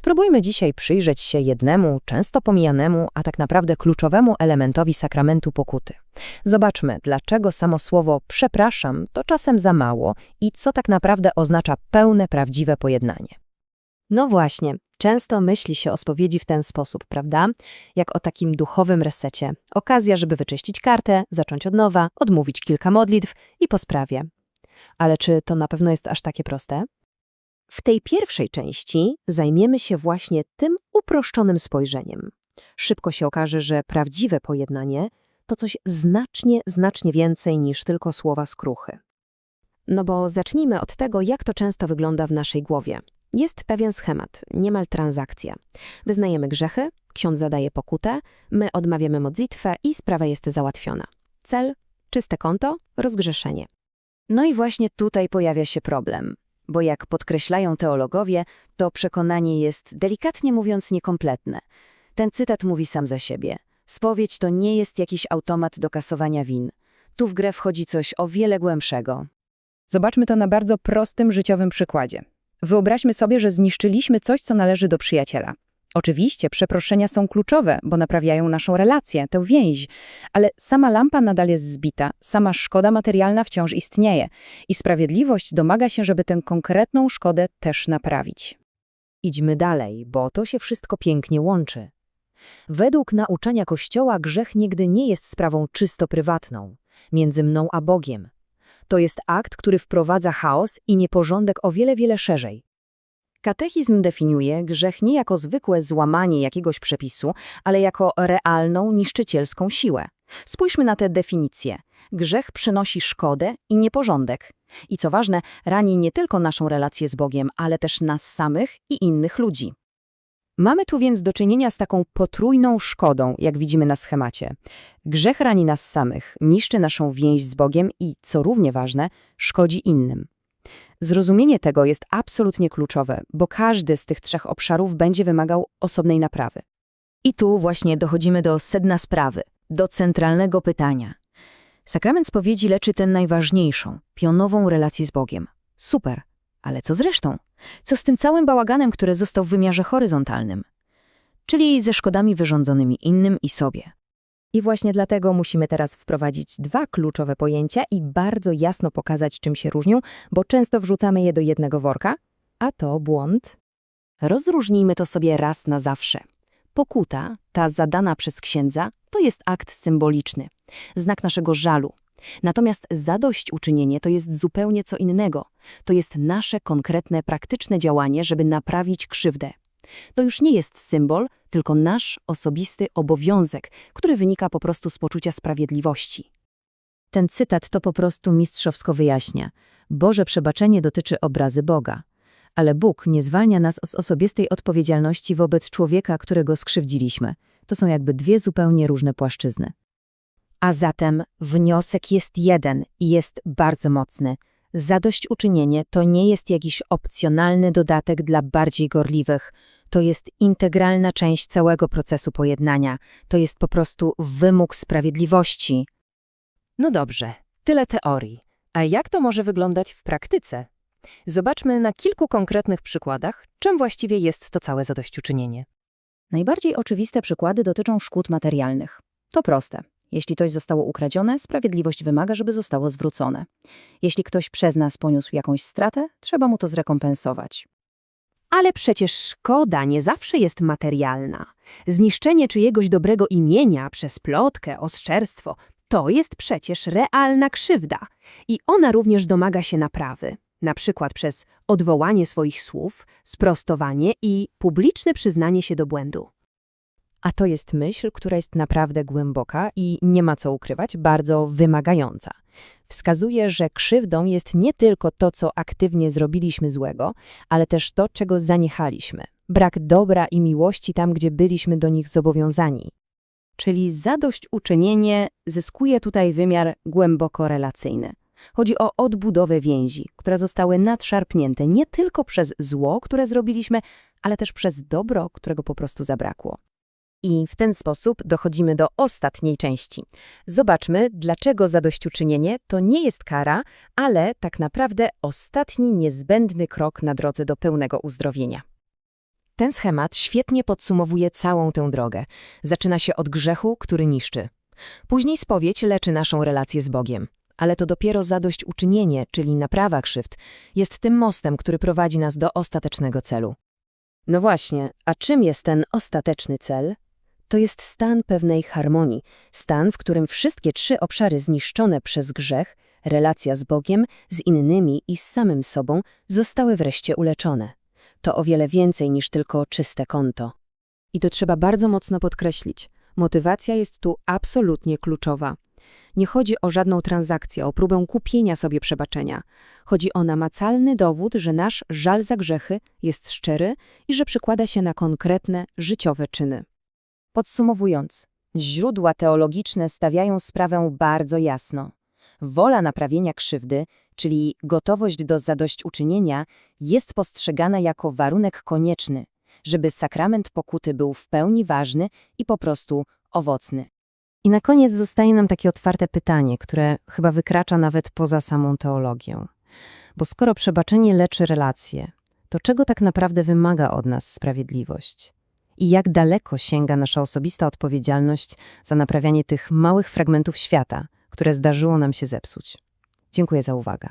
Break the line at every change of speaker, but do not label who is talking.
Spróbujmy dzisiaj przyjrzeć się jednemu, często pomijanemu, a tak naprawdę kluczowemu elementowi sakramentu pokuty. Zobaczmy, dlaczego samo słowo przepraszam to czasem za mało i co tak naprawdę oznacza pełne, prawdziwe pojednanie.
No właśnie, często myśli się o spowiedzi w ten sposób, prawda? Jak o takim duchowym resecie. Okazja, żeby wyczyścić kartę, zacząć od nowa, odmówić kilka modlitw i po sprawie. Ale czy to na pewno jest aż takie proste?
W tej pierwszej części zajmiemy się właśnie tym uproszczonym spojrzeniem. Szybko się okaże, że prawdziwe pojednanie to coś znacznie, znacznie więcej niż tylko słowa skruchy. No bo zacznijmy od tego, jak to często wygląda w naszej głowie. Jest pewien schemat, niemal transakcja. Wyznajemy grzechy, ksiądz zadaje pokutę, my odmawiamy modlitwę i sprawa jest załatwiona. Cel – czyste konto, rozgrzeszenie.
No i właśnie tutaj pojawia się problem, bo jak podkreślają teologowie, to przekonanie jest, delikatnie mówiąc, niekompletne. Ten cytat mówi sam za siebie. Spowiedź to nie jest jakiś automat do kasowania win. Tu w grę wchodzi coś o wiele głębszego.
Zobaczmy to na bardzo prostym życiowym przykładzie. Wyobraźmy sobie, że zniszczyliśmy coś, co należy do przyjaciela. Oczywiście przeproszenia są kluczowe, bo naprawiają naszą relację, tę więź, ale sama lampa nadal jest zbita, sama szkoda materialna wciąż istnieje i sprawiedliwość domaga się, żeby tę konkretną szkodę też naprawić.
Idźmy dalej, bo to się wszystko pięknie łączy. Według nauczania Kościoła grzech nigdy nie jest sprawą czysto prywatną, między mną a Bogiem. To jest akt, który wprowadza chaos i nieporządek o wiele, wiele szerzej. Katechizm definiuje grzech nie jako zwykłe złamanie jakiegoś przepisu, ale jako realną, niszczycielską siłę. Spójrzmy na tę definicję. Grzech przynosi szkodę i nieporządek. I co ważne, rani nie tylko naszą relację z Bogiem, ale też nas samych i innych ludzi. Mamy tu więc do czynienia z taką potrójną szkodą, jak widzimy na schemacie. Grzech rani nas samych, niszczy naszą więź z Bogiem i, co równie ważne, szkodzi innym. Zrozumienie tego jest absolutnie kluczowe, bo każdy z tych trzech obszarów będzie wymagał osobnej naprawy. I tu właśnie dochodzimy do sedna sprawy, do centralnego pytania. Sakrament spowiedzi leczy tę najważniejszą, pionową relację z Bogiem. Super, ale co z resztą? Co z tym całym bałaganem, który został w wymiarze horyzontalnym? Czyli ze szkodami wyrządzonymi innym i sobie. I właśnie dlatego musimy teraz wprowadzić dwa kluczowe pojęcia i bardzo jasno pokazać, czym się różnią, bo często wrzucamy je do jednego worka, a to błąd. Rozróżnijmy to sobie raz na zawsze. Pokuta, ta zadana przez księdza, to jest akt symboliczny, znak naszego żalu. Natomiast zadośćuczynienie to jest zupełnie co innego. To jest nasze konkretne, praktyczne działanie, żeby naprawić krzywdę. To już nie jest symbol, tylko nasz osobisty obowiązek, który wynika po prostu z poczucia sprawiedliwości. Ten cytat to po prostu mistrzowsko wyjaśnia. Boże przebaczenie dotyczy obrazy Boga. Ale Bóg nie zwalnia nas z osobistej odpowiedzialności wobec człowieka, którego skrzywdziliśmy. To są jakby dwie zupełnie różne płaszczyzny. A zatem wniosek jest jeden i jest bardzo mocny. Zadośćuczynienie to nie jest jakiś opcjonalny dodatek dla bardziej gorliwych. To jest integralna część całego procesu pojednania. To jest po prostu wymóg sprawiedliwości. No dobrze, tyle teorii. A jak to może wyglądać w praktyce? Zobaczmy na kilku konkretnych przykładach, czym właściwie jest to całe zadośćuczynienie. Najbardziej oczywiste przykłady dotyczą szkód materialnych. To proste. Jeśli coś zostało ukradzione, sprawiedliwość wymaga, żeby zostało zwrócone. Jeśli ktoś przez nas poniósł jakąś stratę, trzeba mu to zrekompensować. Ale przecież szkoda nie zawsze jest materialna. Zniszczenie czyjegoś dobrego imienia przez plotkę, oszczerstwo to jest przecież realna krzywda i ona również domaga się naprawy. Na przykład przez odwołanie swoich słów, sprostowanie i publiczne przyznanie się do błędu. A to jest myśl, która jest naprawdę głęboka i nie ma co ukrywać, bardzo wymagająca. Wskazuje, że krzywdą jest nie tylko to, co aktywnie zrobiliśmy złego, ale też to, czego zaniechaliśmy. Brak dobra i miłości tam, gdzie byliśmy do nich zobowiązani. Czyli zadośćuczynienie zyskuje tutaj wymiar głęboko relacyjny. Chodzi o odbudowę więzi, które zostały nadszarpnięte nie tylko przez zło, które zrobiliśmy, ale też przez dobro, którego po prostu zabrakło. I w ten sposób dochodzimy do ostatniej części. Zobaczmy, dlaczego zadośćuczynienie to nie jest kara, ale tak naprawdę ostatni niezbędny krok na drodze do pełnego uzdrowienia.
Ten schemat świetnie podsumowuje całą tę drogę. Zaczyna się od grzechu, który niszczy. Później spowiedź leczy naszą relację z Bogiem. Ale to dopiero zadośćuczynienie, czyli naprawa krzywd, jest tym mostem, który prowadzi nas do ostatecznego celu.
No właśnie, a czym jest ten ostateczny cel? To jest stan pewnej harmonii, stan, w którym wszystkie trzy obszary zniszczone przez grzech, relacja z Bogiem, z innymi i z samym sobą, zostały wreszcie uleczone. To o wiele więcej niż tylko czyste konto.
I to trzeba bardzo mocno podkreślić. Motywacja jest tu absolutnie kluczowa. Nie chodzi o żadną transakcję, o próbę kupienia sobie przebaczenia. Chodzi o namacalny dowód, że nasz żal za grzechy jest szczery i że przykłada się na konkretne, życiowe czyny.
Podsumowując, źródła teologiczne stawiają sprawę bardzo jasno. Wola naprawienia krzywdy, czyli gotowość do zadośćuczynienia, jest postrzegana jako warunek konieczny, żeby sakrament pokuty był w pełni ważny i po prostu owocny.
I na koniec zostaje nam takie otwarte pytanie, które chyba wykracza nawet poza samą teologię. Bo skoro przebaczenie leczy relacje, to czego tak naprawdę wymaga od nas sprawiedliwość? I jak daleko sięga nasza osobista odpowiedzialność za naprawianie tych małych fragmentów świata, które zdarzyło nam się zepsuć? Dziękuję za uwagę.